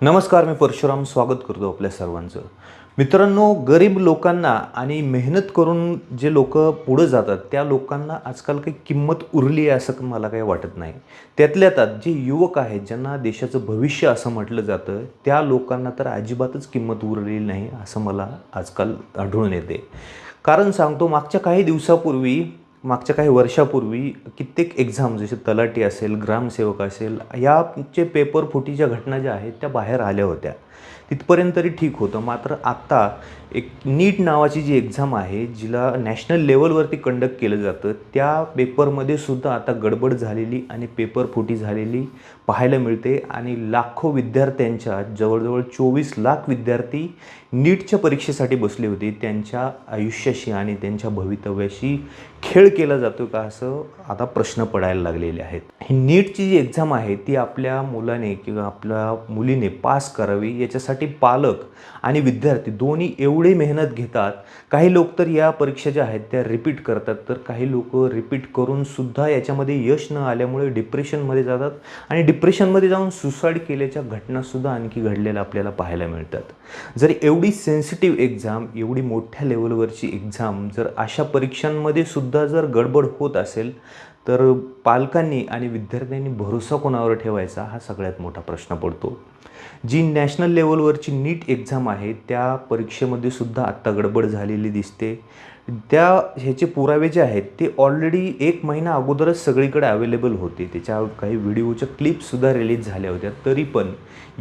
नमस्कार मी परशुराम. स्वागत करतो आपल्या सर्वांचं. मित्रांनो गरीब लोकांना आणि मेहनत करून जे लोक पुढं जातात त्या लोकांना आजकाल काही किंमत उरली आहे असं मला काही वाटत नाही. त्यातल्या त्यात जे युवक आहेत ज्यांना देशाचं भविष्य असं म्हटलं जातं त्या लोकांना तर अजिबातच किंमत उरलेली नाही असं मला आजकाल आढळून येते. कारण सांगतो मागच्या काही दिवसापूर्वी मागच्या काही वर्षापूर्वी कित्येक एक्झाम जसे तलाठी असेल ग्रामसेवक असेल याचे पेपर फुटीच्या घटना ज्या आहेत त्या बाहेर आल्या होत्या. तिथपर्यंत तरी ठीक होतं. मात्र आत्ता एक नीट नावाची जी एक्झाम आहे जिला नॅशनल लेवलवरती कंडक्ट केलं जातं त्या पेपरमध्ये सुद्धा आता गडबड झालेली आणि पेपर फुटी झालेली पाहायला मिळते. आणि लाखो विद्यार्थ्यांच्या जवळजवळ चोवीस लाख विद्यार्थी नीटच्या परीक्षेसाठी बसले होते. त्यांच्या आयुष्याशी आणि त्यांच्या भवितव्याशी खेळ केला जातो का असं आता प्रश्न पडायला लागलेले आहेत. ही नीटची जी एक्झाम आहे ती आपल्या मुलाने किंवा आपल्या मुलीने पास करावी याच्यासाठी पालक आणि विद्यार्थी दोन्ही एवढी मेहनत घेतात. काही लोक तर या परीक्षा ज्या आहेत त्या रिपीट करतात. तर काही लोक रिपीट करून सुद्धा याच्यामध्ये यश न आल्यामुळे डिप्रेशनमध्ये जातात आणि डिप्रेशनमध्ये जाऊन सुसाईड केल्याच्या घटनासुद्धा आणखी घडलेल्या आपल्याला पाहायला मिळतात. जर एवढी सेन्सिटिव्ह एक्झाम एवढी मोठ्या लेवलवरची एक्झाम जर अशा परीक्षांमध्ये सुद्धा जर गडबड होत असेल तर पालकांनी आणि विद्यार्थ्यांनी भरोसा कोणावर ठेवायचा हा सगळ्यात मोठा प्रश्न पडतो. जी नॅशनल लेवलवरची नीट एक्झाम आहे त्या परीक्षेमध्ये सुद्धा आत्ता गडबड झालेली दिसते. त्या ह्याचे पुरावे जे आहेत ते ऑलरेडी एक महिना अगोदरच सगळीकडे अवेलेबल होते. त्याच्या काही व्हिडिओच्या क्लिपसुद्धा रिलीज झाल्या होत्या. तरी पण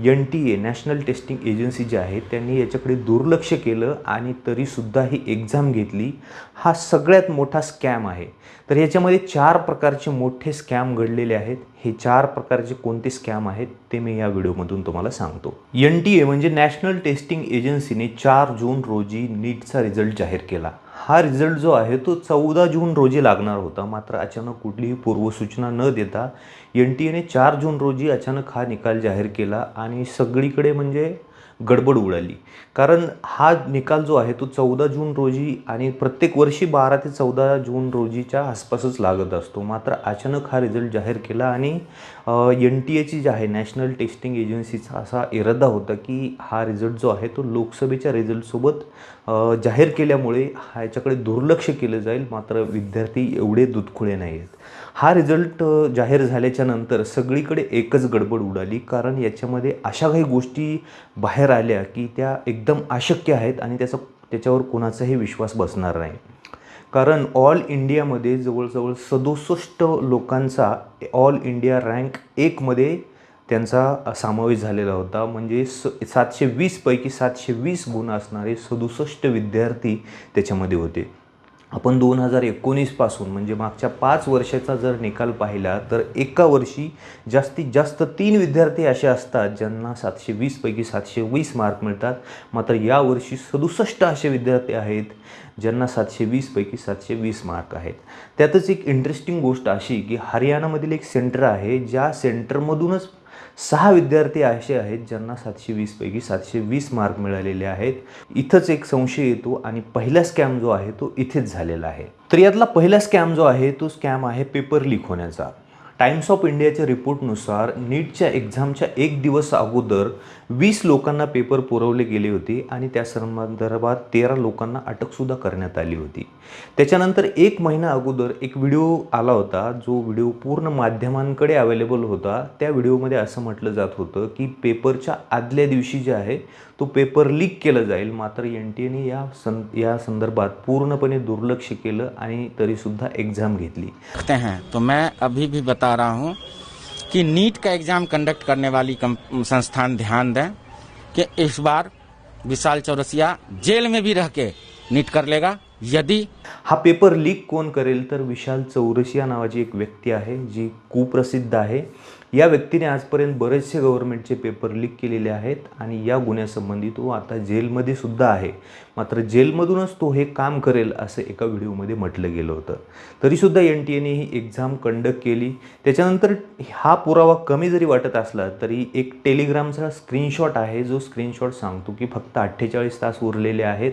N T A national testing agency जी आहे त्यांनी याच्याकडे दुर्लक्ष केलं आणि तरीसुद्धा ही एक्झाम घेतली. हा सगळ्यात मोठा स्कॅम आहे. तर ह्याच्यामध्ये चार प्रकारचे मोठे स्कॅम घडलेले आहेत. हे चार प्रकारचे कोणते स्कॅम आहेत ते मी या व्हिडिओमधून तुम्हाला सांगतो. एन टी ए म्हणजे नॅशनल टेस्टिंग एजन्सीने चार जून रोजी नीटचा रिझल्ट जाहीर केला. हा रिझल्ट जो आहे तो चौदा जून रोजी लागणार होता. मात्र अचानक कुठलीही पूर्वसूचना न देता एन टी एने चार जून रोजी अचानक हा निकाल जाहीर केला आणि सगळीकडे म्हणजे गडबड उडाली. कारण हा निकाल जो आहे तो चौदा जून रोजी आणि प्रत्येक वर्षी बारा ते चौदा जून रोजीच्या आसपासच लागत असतो. मात्र अचानक हा रिझल्ट जाहीर केला आणि एन टी एची जी आहे नॅशनल टेस्टिंग एजन्सीचा असा इरादा होता की हा रिझल्ट जो आहे तो लोकसभेच्या रिझल्टसोबत जाहीर केल्यामुळे ह्याच्याकडे दुर्लक्ष केलं जाईल. मात्र विद्यार्थी एवढे दुधखुळे नाही आहेत हा रिझल्ट जाहीर झाल्याच्यानंतर सगळीकडे एकच गडबड उडाली. कारण याच्यामध्ये अशा काही गोष्टी बाहेर आल्या की त्या एक एकदम अशक्य आहेत आणि त्याचा त्याच्यावर कोणाचाही विश्वास बसणार नाही. कारण ऑल इंडियामध्ये जवळजवळ सदुसष्ट लोकांचा ऑल इंडिया रँक एकमध्ये त्यांचा समावेश झालेला होता. म्हणजे स सातशे वीसपैकी सातशे वीस गुण असणारे सदुसष्ट विद्यार्थी त्याच्यामध्ये होते. आपण दोन हजार एकोणीसपासून म्हणजे मागच्या पाच वर्षाचा जर निकाल पाहिला तर एका वर्षी जास्तीत जास्त तीन विद्यार्थी असे असतात ज्यांना सातशे वीसपैकी सातशे वीस मार्क मिळतात. मात्र यावर्षी सदुसष्ट असे विद्यार्थी आहेत ज्यांना सातशे वीसपैकी सातशे वीस मार्क आहेत. त्यातच एक इंटरेस्टिंग गोष्ट अशी की हरियाणामधील एक सेंटर आहे ज्या सेंटरमधूनच सहा विद्यार्थी असे आहेत ज्यांना सातशे वीसपैकी सातशे वीस मार्क मिळालेले आहेत. इथंच एक संशय येतो आणि पहिला स्कॅम जो आहे तो इथेच झालेला आहे. तर यातला पहिला स्कॅम जो आहे तो स्कॅम आहे पेपर लीक होण्याचा. टाइम्स ऑफ इंडियाच्या रिपोर्टनुसार नीटच्या एक्झामच्या एक दिवस अगोदर वीस लोकांना पेपर पुरवले गेले होते आणि त्या संदर्भात तेरा लोकांना अटकसुद्धा करण्यात आली होती. त्याच्यानंतर एक महिना अगोदर एक व्हिडिओ आला होता जो व्हिडिओ पूर्ण माध्यमांकडे अवेलेबल होता. त्या व्हिडिओमध्ये असं म्हटलं जात होतं की पेपरच्या आदल्या दिवशी जे आहे तो पेपर लीक केलं जाईल. मात्र एन टी एने या सं, या संदर्भात पूर्णपणे दुर्लक्ष केलं आणि तरीसुद्धा एक्झाम घेतली. हैं. तो मैं अभी भी बता रहा हूँ कि नीट का एग्ज़ाम कंडक्ट करने वाली संस्थान ध्यान दें कि इस बार विशाल चौरसिया जेल में भी रह के नीट कर लेगा। यदि हा पेपर लीक कोण करेल तर विशाल चौरसिया नावाची एक व्यक्ती आहे जी कुप्रसिद्ध आहे. या व्यक्तीने आजपर्यंत बरेचसे गव्हर्नमेंटचे पेपर लीक केलेले आहेत आणि या गुन्ह्यासंबंधी तो आता जेलमध्ये सुद्धा आहे. मात्र जेलमधूनच तो हे काम करेल असं एका व्हिडिओमध्ये म्हटलं गेलं होतं. तरीसुद्धा एन टी एने ही एक्झाम कंडक्ट केली. त्याच्यानंतर हा पुरावा कमी जरी वाटत असला तरी एक टेलिग्रामचा स्क्रीनशॉट आहे. जो स्क्रीनशॉट सांगतो की फक्त अठ्ठेचाळीस तास उरलेले आहेत.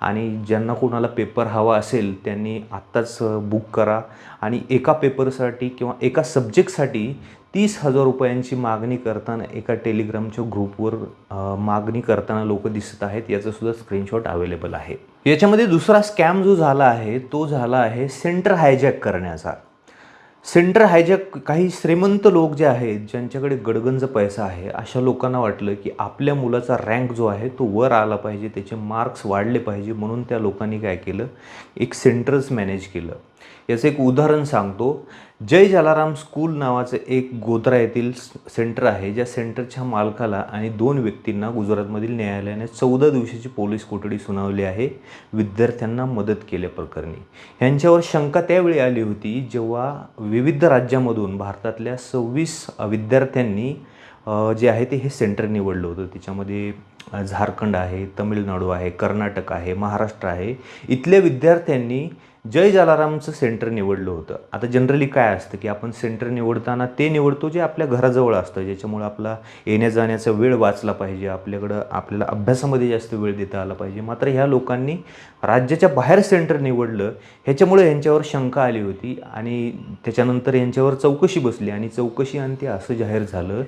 आणि ज्यांना कोणाला पेपर हवा असेल त्यांनी आत्ताच बुक करा. आणि एका पेपरसाठी किंवा एका सब्जेक्टसाठी तीस हजार रुपयांची मागणी करताना एका टेलिग्रामच्या ग्रुपवर मागणी करताना लोक दिसत आहेत. याचंसुद्धा स्क्रीनशॉट अवेलेबल आहे. याच्यामध्ये दुसरा स्कॅम जो झाला आहे तो झाला आहे सेंटर हायजॅक करण्याचा. सेंटर हायजॅक काही श्रीमंत लोक जे आहेत ज्यांच्याकडे गडगंज पैसा आहे अशा लोकांना वाटलं की आपल्या मुलाचा रँक जो आहे तो वर आला पाहिजे त्याचे मार्क्स वाढले पाहिजे म्हणून त्या लोकांनी काय केलं? एक सेंटर्स मॅनेज केलं. याचं एक उदाहरण सांगतो. जय जलाराम स्कूल नावाचं एक गोधरा येथील सेंटर आहे ज्या सेंटरच्या मालकाला आणि दोन व्यक्तींना गुजरातमधील न्यायालयाने चौदा दिवसाची पोलीस कोठडी सुनावली आहे. विद्यार्थ्यांना मदत केल्याप्रकरणी ह्यांच्यावर शंका त्यावेळी आली होती जेव्हा विविध राज्यामधून भारतातल्या सव्वीस विद्यार्थ्यांनी जे आहे ते हे सेंटर निवडलं होतं. त्याच्यामध्ये झारखंड आहे तमिळनाडू आहे कर्नाटक आहे महाराष्ट्र आहे. इथल्या विद्यार्थ्यांनी जय जलारामचं सेंटर निवडलं होतं. आता जनरली काय असतं की आपण सेंटर निवडताना ते निवडतो जे आपल्या घराजवळ असतं ज्याच्यामुळं आपला येण्या जाण्याचा वेळ वाचला पाहिजे आपल्याकडं आपल्याला अभ्यासामध्ये जास्त वेळ देता आला पाहिजे. मात्र ह्या लोकांनी राज्याच्या बाहेर सेंटर निवडलं ह्याच्यामुळे यांच्यावर शंका आली होती आणि त्याच्यानंतर यांच्यावर चौकशी बसली आणि चौकशी अंती असं जाहीर झालं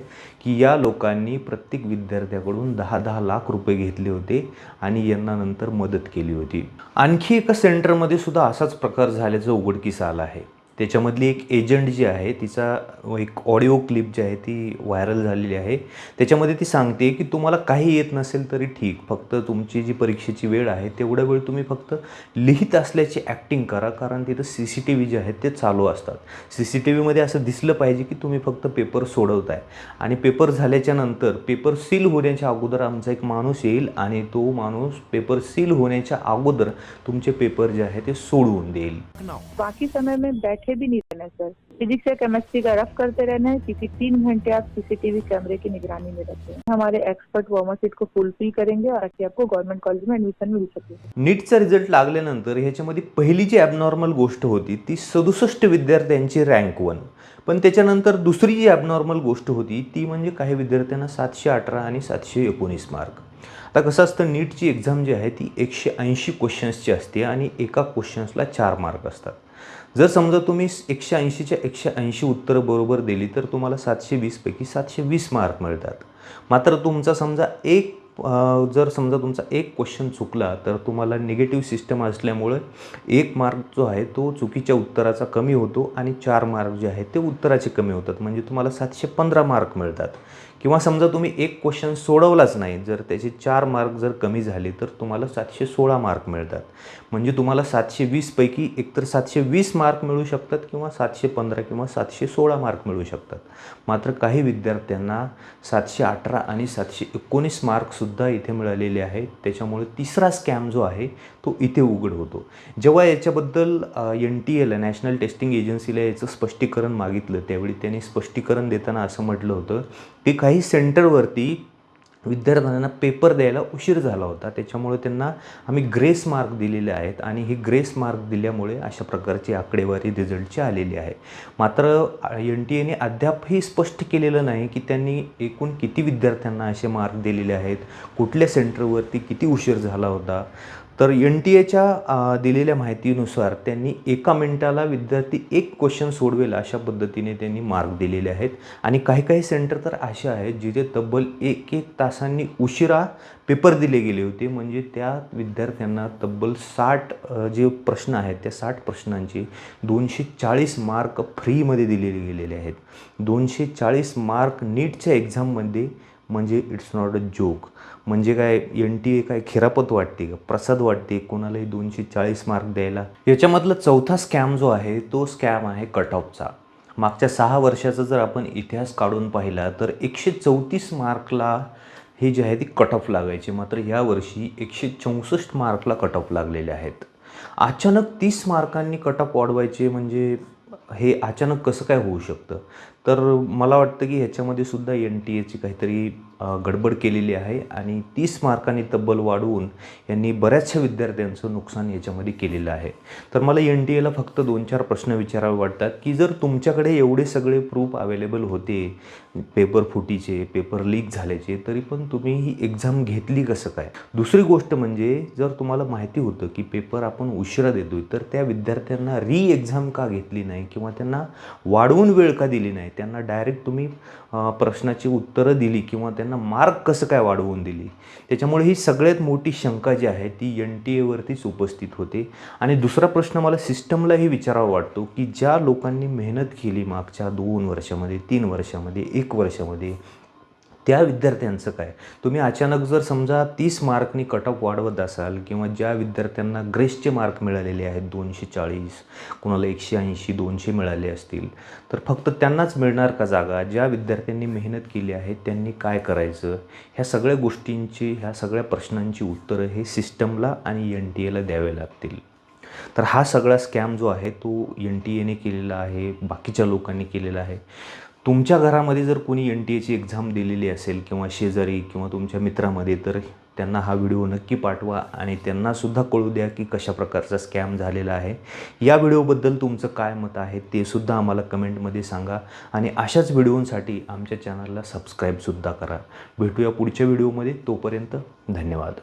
की या लोकांनी प्रत्येक विद्यार्थ्याकडून दहा दहा लाख रुपये घेतले होते आणि यांना नंतर मदत केली होती. आणखी एका सेंटरमध्ये सुद्धा असं असाच प्रकार झाल्याचं उघडकीस आलं आहे. त्याच्यामधली एक एजंट जी आहे तिचा एक ऑडिओ क्लिप जी आहे ती व्हायरल झालेली आहे. त्याच्यामध्ये ती सांगते की तुम्हाला काही येत नसेल तरी ठीक फक्त तुमची जी परीक्षेची वेळ आहे तेवढा वेळ तुम्ही फक्त लिहित असल्याची ॲक्टिंग करा कारण तिथं C C T V J आहेत ते चालू असतात. सी सी टी व्हीमध्ये असं दिसलं पाहिजे की तुम्ही फक्त पेपर सोडवताय. आणि पेपर झाल्याच्यानंतर पेपर सील होण्याच्या अगोदर आमचा एक माणूस येईल आणि तो माणूस पेपर सील होण्याच्या अगोदर तुमचे पेपर जे आहे ते सोडवून देईल. बाकी समय में बैठे भी नहीं रहना सर फिजिक्स या केमिस्ट्री का रफ करते रहना है क्योंकि तीन घंटे आप सीसीटीवी कैमरे की निगरानी में रहते हैं। हमारे एक्सपर्ट वार्मर सीट को फुलफिल करेंगे और ताकि आपको गवर्नमेंट कॉलेज में एडमिशन मिल सके नीटचा रिझल्ट लागल्यानंतर ह्याच्यामध्ये पहिली जी ॲबनॉर्मल गोष्ट होती ती सदुसष्ट विद्यार्थ्यांची रँक वन पण त्याच्यानंतर दुसरी जी ॲबनॉर्मल गोष्ट होती ती म्हणजे काही विद्यार्थ्यांना सातशे अठरा आणि सातशे एकोणीस मार्क आता कसं असतं नीटची एक्झाम जी आहे ती एकशे ऐंशी क्वेश्चन्सची असते आणि एका क्वेश्चन्सला चार मार्क असतात. जर समजा तुम्ही एकशे ऐंशीच्या एकशे ऐंशी उत्तरं बरोबर दिली तर तुम्हाला सातशे वीसपैकी सातशे वीस मार्क मिळतात. मात्र तुमचा समजा एक जर समजा तुमचा एक क्वेश्चन चुकला तर तुम्हाला निगेटिव्ह सिस्टम असल्यामुळं एक मार्क जो आहे तो चुकीच्या उत्तराचा कमी होतो आणि चार मार्क जे आहेत ते उत्तराचे कमी होतात. म्हणजे तुम्हाला सातशे पंधरा मार्क मिळतात. किंवा समजा तुम्ही एक क्वेश्चन सोडवलाच नाही जर त्याचे चार मार्क जर कमी झाले तर तुम्हाला सातशे सोळा मार्क मिळतात. म्हणजे तुम्हाला सातशे वीसपैकी एकतर सातशे वीस मार्क मिळू शकतात किंवा सातशे पंधरा किंवा सातशे सोळा मार्क मिळू शकतात. मात्र काही विद्यार्थ्यांना सातशे अठरा आणि सातशे एकोणीस मार्कसुद्धा इथे मिळालेले आहेत. त्याच्यामुळे तिसरा स्कॅम जो आहे तो इथे उघड होतो. जेव्हा याच्याबद्दल एन टी एला नॅशनल टेस्टिंग एजन्सीला याचं स्पष्टीकरण मागितलं त्यावेळी त्यांनी स्पष्टीकरण देताना असं म्हटलं होतं की काही सेंटरवरती विद्यार्थ्यांना पेपर द्यायला उशीर झाला होता. त्याच्यामुळे त्यांना आम्ही ग्रेस मार्क दिलेले आहेत आणि ही ग्रेस मार्क दिल्यामुळे अशा प्रकारची आकडेवारी रिझल्टची आलेली आहे. मात्र एन टी एने अद्यापही स्पष्ट केलेलं नाही की त्यांनी एकूण किती विद्यार्थ्यांना असे मार्क दिलेले आहेत कुठल्या सेंटरवरती किती उशीर झाला होता. तर एन टी एच्या दिलेल्या माहितीनुसार त्यांनी एका मिनिटाला विद्यार्थी एक क्वेश्चन सोडवेल अशा पद्धतीने त्यांनी मार्क दिलेले आहेत. आणि काही काही सेंटर तर असे आहेत जिथे तब्बल एक एक तासांनी उशिरा पेपर दिले गेले होते. म्हणजे त्या विद्यार्थ्यांना तब्बल साठ जे प्रश्न आहेत त्या साठ प्रश्नांचे दोनशे चाळीस मार्क फ्रीमध्ये दिलेले गेलेले आहेत. दोनशे चाळीस मार्क नीटच्या एक्झाममध्ये म्हणजे इट्स नॉट अ जोक म्हणजे काय एन टी ए काय खिरापत वाटते का? प्रसाद वाटते कोणालाही दोनशे चाळीस मार्क द्यायला? याच्यामधला चौथा स्कॅम जो आहे तो स्कॅम आहे कट ऑफचा मागच्या सहा वर्षाचा जर आपण इतिहास काढून पाहिला तर एकशे चौतीस मार्कला हे जे आहे ते कट ऑफ लागायचे. मात्र यावर्षी एकशे चौसष्ट मार्कला कट ऑफ लागलेले आहेत. अचानक तीस मार्कांनी कट ऑफ वाढवायचे म्हणजे हे अचानक कसं काय होऊ शकतं? तर मला वाटतं की ह्याच्यामध्ये सुद्धा एन टी एची काहीतरी गडबड केलेली आहे आणि तीस मार्कांनी तब्बल वाढवून यांनी बऱ्याचशा विद्यार्थ्यांचं नुकसान याच्यामध्ये केलेलं आहे. तर मला एन टी एला फक्त दोन चार प्रश्न विचारावे वाटतात की जर तुमच्याकडे एवढे सगळे प्रूफ अवेलेबल होते पेपर फुटीचे पेपर लीक झाल्याचे तरी पण तुम्ही ही एक्झाम घेतली कसं काय? दुसरी गोष्ट म्हणजे जर तुम्हाला माहिती होतं की पेपर आपण उशिरा देतोय तर त्या विद्यार्थ्यांना री एक्झाम का घेतली नाही किंवा त्यांना वाढवून वेळ का दिली नाही त्यांना डायरेक्ट तुम्ही प्रश्नाची उत्तरं दिली किंवा त्यांना मार्क कसं काय वाढवून दिली. त्याच्यामुळे ही सगळ्यात मोठी शंका जी आहे ती एन टी एवरतीच उपस्थित होते. आणि दुसरा प्रश्न मला सिस्टमलाही विचारावा वाटतो की ज्या लोकांनी मेहनत केली मागच्या दोन वर्षामध्ये तीन वर्षामध्ये एक वर्षामध्ये त्या विद्यार्थ्यांचं काय? तुम्ही अचानक जर समजा तीस मार्कनी कट ऑफ वाढवत असाल किंवा ज्या विद्यार्थ्यांना ग्रेसचे मार्क मिळालेले आहेत दोनशे चाळीस कुणाला एकशे ऐंशी दोनशे मिळाले असतील तर फक्त त्यांनाच मिळणार का जागा? ज्या विद्यार्थ्यांनी मेहनत केली आहे त्यांनी काय करायचं? ह्या सगळ्या गोष्टींची ह्या सगळ्या प्रश्नांची उत्तरं हे सिस्टमला आणि एन टी एला द्यावे लागतील. तर हा सगळा स्कॅम जो आहे तो एन टी एने केलेला आहे बाकीच्या लोकांनी केलेला आहे. तुमच्या घरामध्ये जर कोणी एन टी एची एक्झाम दिलेली असेल किंवा शेजारी किंवा तुमच्या मित्रामध्ये तर त्यांना हा व्हिडिओ नक्की पाठवा आणि त्यांनासुद्धा कळू द्या की कशा प्रकारचा स्कॅम झालेला आहे. या व्हिडिओबद्दल तुमचं काय मत आहे ते सुद्धा आम्हाला कमेंटमध्ये सांगा आणि अशाच व्हिडिओंसाठी आमच्या चॅनलला सबस्क्राईबसुद्धा करा. भेटूया पुढच्या व्हिडिओमध्ये तोपर्यंत धन्यवाद.